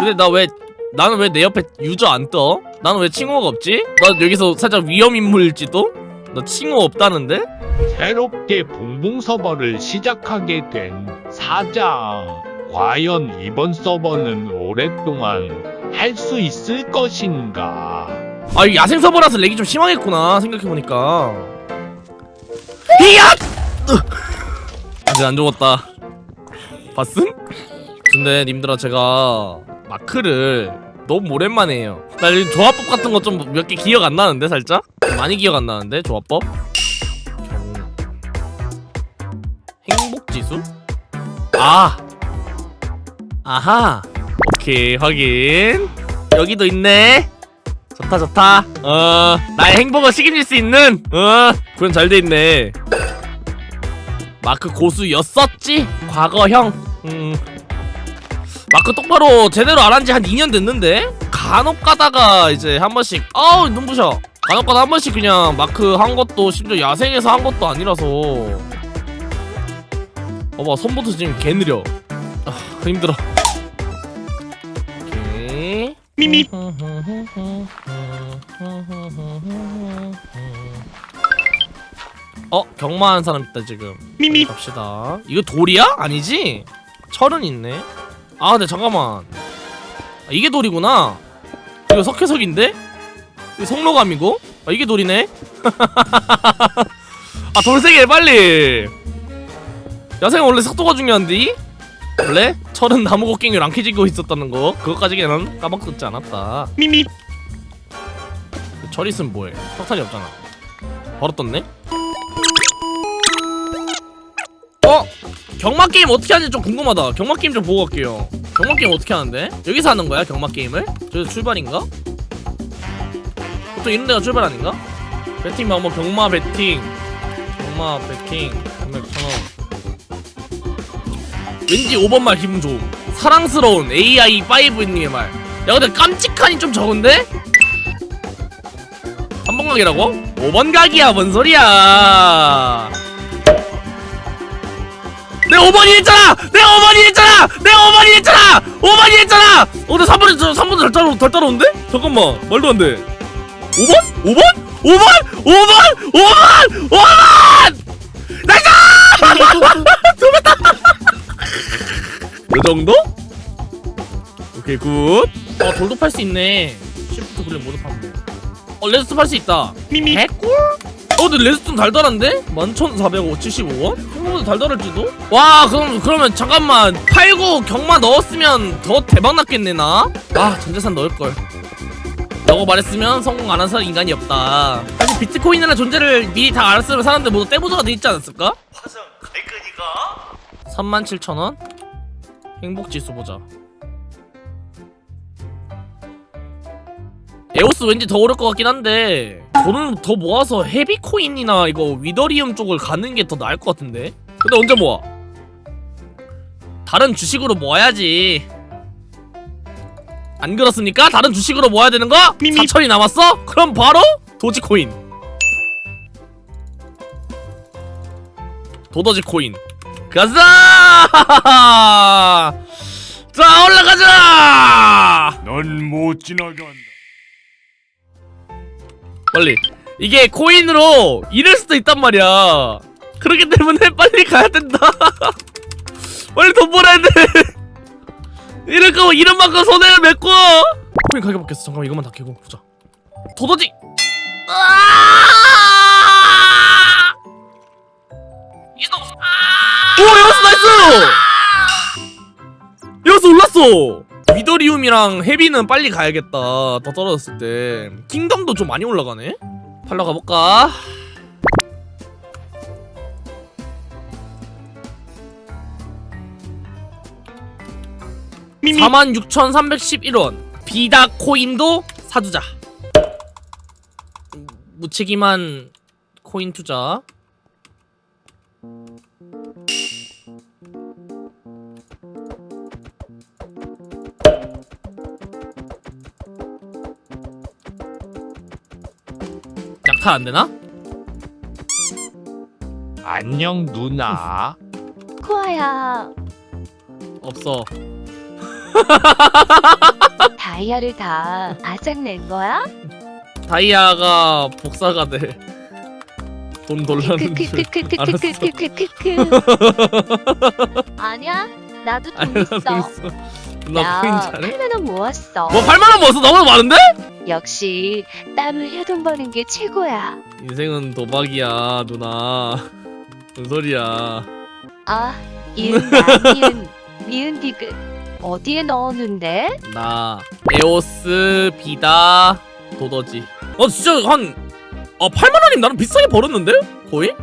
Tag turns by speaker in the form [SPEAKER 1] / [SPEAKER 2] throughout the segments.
[SPEAKER 1] 근데 나 왜 나는 왜 내 옆에 유저 안 떠? 나는 왜 칭호가 없지? 나 여기서 살짝 위험 인물일지도? 나 칭호 없다는데?
[SPEAKER 2] 새롭게 봉봉 서버를 시작하게 된 사자. 과연 이번 서버는 오랫동안 할 수 있을 것인가?
[SPEAKER 1] 아 야생 서버라서 렉이 좀 심하겠구나 생각해보니까 히야! 아직 안 죽었다 봤음? 근데 님들아 제가 마크를 너무 오랜만에 해요 나 지금 조합법 같은 거 좀 몇 개 기억 안 나는데 살짝? 많이 기억 안 나는데 조합법? 행복지수? 아! 아하! 오케이 확인 여기도 있네 좋다 좋다 어 나의 행복을 책임질 수 있는 어 구현 잘 돼 있네 마크 고수였었지 과거형 음 마크 똑바로 제대로 안 한 지 한 2년 됐는데? 간혹 가다가 이제 한 번씩 아우 눈부셔. 간혹 가다 한 번씩 그냥 마크 한 것도 심지어 야생에서 한 것도 아니라서. 어봐 손부터 지금 개 느려. 아 힘들어. 오케이.
[SPEAKER 2] 미미.
[SPEAKER 1] 어 경마한 사람 있다 지금.
[SPEAKER 2] 미미.
[SPEAKER 1] 갑시다. 이거 돌이야? 아니지? 철은 있네 아 근데 잠깐만 아, 이게 돌이구나 이거 석회석인데? 이거 성로감이고? 아 이게 돌이네? 아 돌세개 빨리 야생 원래 속도가 중요한데? 원래? 철은 나무 곡괭이를 안 캐지고 있었다는 거 그것까지는 까먹었지 않았다
[SPEAKER 2] 미미.
[SPEAKER 1] 철 있으면 뭐해 석탄이 없잖아 바로 떴네 어? 경마 게임 어떻게 하는지 좀 궁금하다 경마 게임 좀 보고 갈게요 경마 게임 어떻게 하는데? 여기서 하는 거야 경마 게임을? 저기서 출발인가? 보통 이런 데가 출발 아닌가? 배팅 방법 경마 배팅 경마 배팅 금액 천원 왠지 5번 말 기분 좋음 사랑스러운 AI5님의 말야 근데 깜찍하니 좀 적은데? 3번 각이라고? 5번 각이야 뭔 소리야 내 5번이 했잖아! 내 5번이 했잖아! 내 5번이 했잖아! 5번이 했잖아! 어 근데 3번이 저 3번 덜 따로 덜 따라오는데? 잠깐만 말도 안 돼 5번? 5번? 5번? 5번? 5번! 5번! 나이스! 두배다 요 정도? 오케이 굿 어, 돌도 팔 수 있네 시프트 클릭 모두 파면 어 레스트 팔수 있다
[SPEAKER 2] 미미.
[SPEAKER 1] 개꿀? 어 근데 레스트는 달달한데? 11,475원? 생각보다 달달할지도? 와 그럼 그러면 잠깐만 팔고 경마 넣었으면 더 대박 났겠네 나? 아 전재산 넣을걸 라고 말했으면 성공 안 한 사람 인간이 없다 사실 비트코인이라는 존재를 미리 다 알았으면 사람들 모두 떼보자가 돼 있지 않았을까?
[SPEAKER 3] 화성 갈 거니가
[SPEAKER 1] 37,000원? 행복지수 보자 에오스 왠지 더 오를 것 같긴 한데 돈을 더 모아서 헤비코인이나 이거 위더리움 쪽을 가는 게 더 나을 것 같은데 근데 언제 모아? 다른 주식으로 모아야지 안 그렇습니까? 다른 주식으로 모아야 되는 거?
[SPEAKER 2] 미미.
[SPEAKER 1] 4천이 남았어? 그럼 바로 도지코인 도더지코인 가자! 자 올라가자!
[SPEAKER 2] 넌 못 지나간다.
[SPEAKER 1] 빨리. 이게 코인으로 잃을 수도 있단 말이야. 그렇기 때문에 빨리 가야 된다. 빨리 돈 벌어야 돼. 이럴 거면 이런 만큼 손해를 맺고 코인 가격 바뀌었어. 잠깐만 이것만 다 캐고 보자. 아! 이동! 오 여기서 나이스! 여기서 올랐어 위더리움이랑 헤비는 빨리 가야겠다. 더 떨어졌을 때. 킹덤도 좀 많이 올라가네? 팔러 가볼까?
[SPEAKER 2] 미미.
[SPEAKER 1] 46,311원. 비다 코인도 사두자. 무책임한 코인 투자 약탈 안 되나?
[SPEAKER 2] 안녕 누나.
[SPEAKER 4] 코아야
[SPEAKER 1] 없어
[SPEAKER 4] 다이아를 다 아작 낸 거야?
[SPEAKER 1] 다이아가 복사가 돼. 돈 돌라는 줄.
[SPEAKER 4] 크크크크크크크크크크크. 아니야, 나도.
[SPEAKER 1] 나도 있어. 나 코인
[SPEAKER 4] 야,
[SPEAKER 1] 잘해?
[SPEAKER 4] 8만 원 모았어.
[SPEAKER 1] 뭐 8만 원 모았어? 너보다 많은데?
[SPEAKER 4] 역시 땀 흘려 돈 버는 게 최고야.
[SPEAKER 1] 인생은 도박이야 누나. 무슨 소리야?
[SPEAKER 4] 아, 이은 나 미은 미은 디귿 어디에 넣었는데?
[SPEAKER 1] 나 에오스 비다 도더지. 어 진짜 한 아, 8만 원이 나는 비싸게 벌었는데? 거의?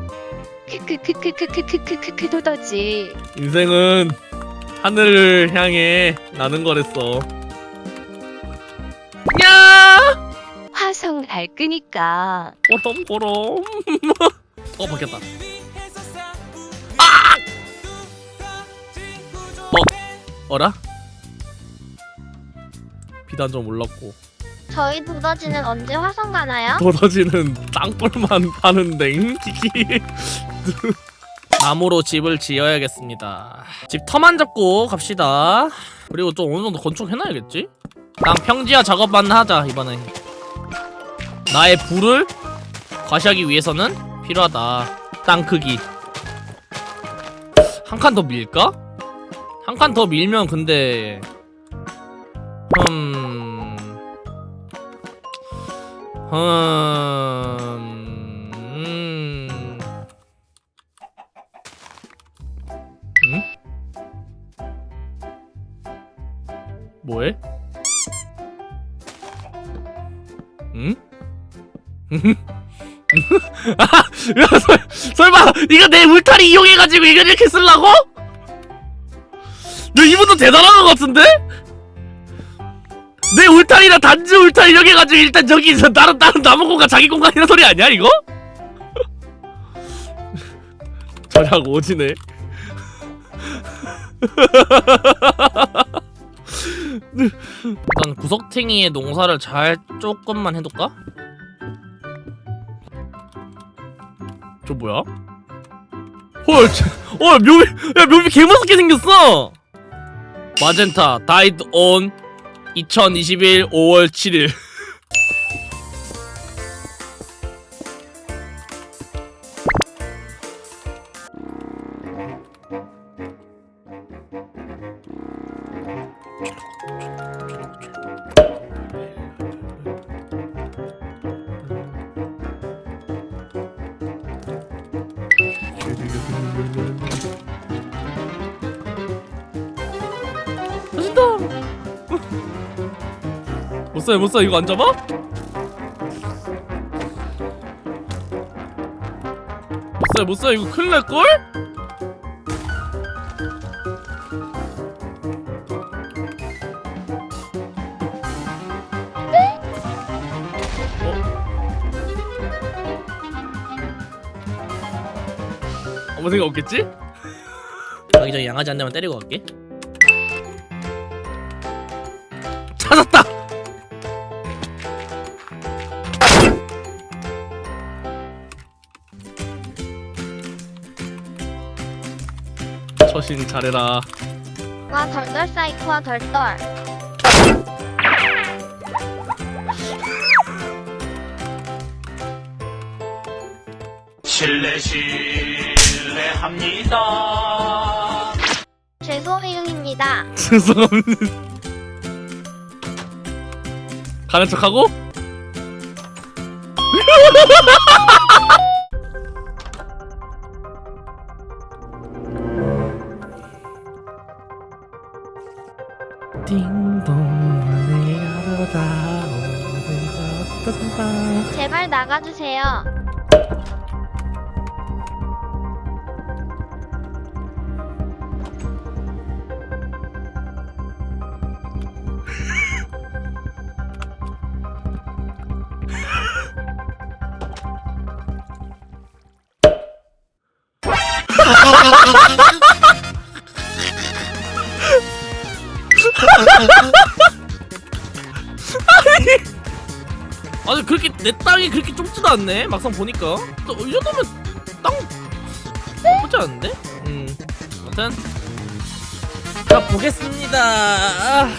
[SPEAKER 4] 크크크크크크크크크 도더지.
[SPEAKER 1] 인생은 하늘을 향해 나는 거랬어. 야!
[SPEAKER 4] 화성 갈 끄니까
[SPEAKER 1] 보럼 보럼. 어 바뀌었다. 아! 어 어라? 비단 좀 올랐고
[SPEAKER 5] 저희 두더지는 언제 화성 가나요?
[SPEAKER 1] 도더지는 땅굴만 파는 데 키키. 나무로 집을 지어야겠습니다. 집 터만 잡고 갑시다. 그리고 좀 어느 정도 건축해놔야겠지? 땅 평지화 작업만 하자 이번에. 나의 불을 과시하기 위해서는 필요하다. 땅 크기. 한 칸 더 밀까? 한 칸 더 밀면 근데 음. 음. 응? 아, 야, 설, 설마 이거 내 울타리 이용해가지고 이거 이렇게 쓰려고? 야, 이분도 대단한 것 같은데? 내 울타리랑 단지 울타리 이렇게 해가지고 일단 저기서 다른 다른 나무 공간 자기 공간이란 소리 아니야 이거? 저작 오지네 일단 구석탱이의 농사를 잘 조금만 해둘까? 저 뭐야? 헐, 저, 어 묘미, 야 묘미 개무섭게 생겼어. 마젠타 died on 2021 5월 7일. 맛있다. 못 써, 못 써. 이거 안 잡아? 못 써, 못 써. 이거 큰일 날 걸? 아무 생각 없겠지? 가기 전에 양아지 한 대만 때리고 갈게. 찾았다. 처신 잘해라.
[SPEAKER 5] 와 덜덜 사이코와 덜덜
[SPEAKER 3] 실례 실례합니다.
[SPEAKER 5] 죄송해요입니다
[SPEAKER 1] 죄송합니다. 가는 척하고? 다
[SPEAKER 5] 제발 나가주세요
[SPEAKER 1] 땅이 그렇게 좁지도 않네 막상 보니까 또 이 정도면 땅 나쁘지 않은데? 음 아무튼 자 보겠습니다 아.